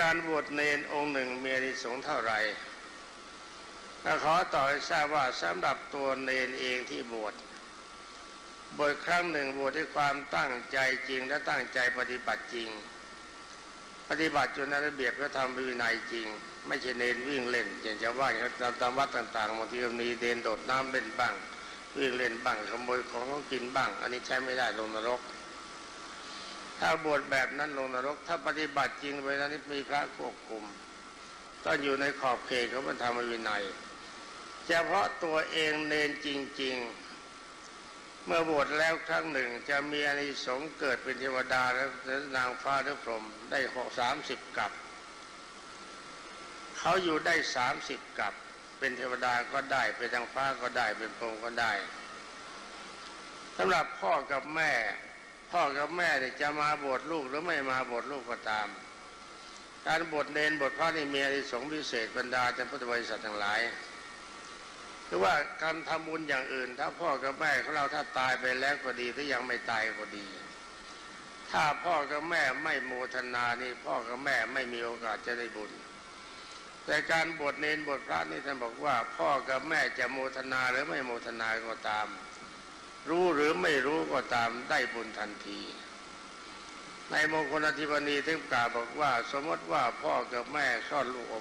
การบวชเนนองค์หนึ่งมีอนิสงส์เท่าไหร่ขอต่อให้ทราบว่าสำหรับตัวเนนเองที่บวชบวชครั้งหนึ่งบวชด้วยความตั้งใจจริงและตั้งใจปฏิบัติจริง ปฏิบัติจนระเบียบพระธรรมวินัยจริง ไม่ใช่เนนวิ่งเล่นอย่างชาวบ้านเขาตามตามวัดต่างๆบางทีก็มีเดนโดดน้ำเล่นบ้างวิ่งเล่นบ้างขโมยของเขากินบ้าง อันนี้ใช้ไม่ได้ลงนรก ถ้าบวชแบบนั้นลงนรก ถ้าปฏิบัติจริงเวลานี้มีพระควบคุมต้องอยู่ในขอบเขตของพระธรรมวินัยเฉพาะตัวเองเนนจริง ๆ เมื่อบวชแล้วครั้งหนึ่งจะมีอานิสงส์เกิดเป็นเทวดาและนางฟ้าหรือพรหมได้หกสามสิบกับเขาอยู่ได้สามสิบกับ เป็นเทวดาก็ได้ เป็นนางฟ้าก็ได้เป็นพรหมก็ได้สำหรับพ่อกับแม่ พ่อกับแม่เนี่ยจะมาบวชลูกหรือไม่มาบวชลูกก็ตาม การบวชเนนบวชพระนี่มีอานิสงส์พิเศษบรรดาท่านพุทธบริษัททั้งหลายหรือว่าการทำบุญอย่างอื่น ถ้าพ่อกับแม่ของเราถ้าตายไปแล้วก็ดีถ้ายังไม่ตายก็ดี ถ้าพ่อกับแม่ไม่โมทนานี่พ่อกับแม่ไม่มีโอกาสจะได้บุญ แต่การบวชเนนบวชพระนี่ท่านบอกว่า พ่อกับแม่จะโมทนาหรือไม่โมทนาก็ตาม รู้หรือไม่รู้ ก็ตามได้บุญทันที ในมงคลอธิบดีท่านกล่าวบอกว่า สมมติว่าพ่อกับแม่คลอดลูกออก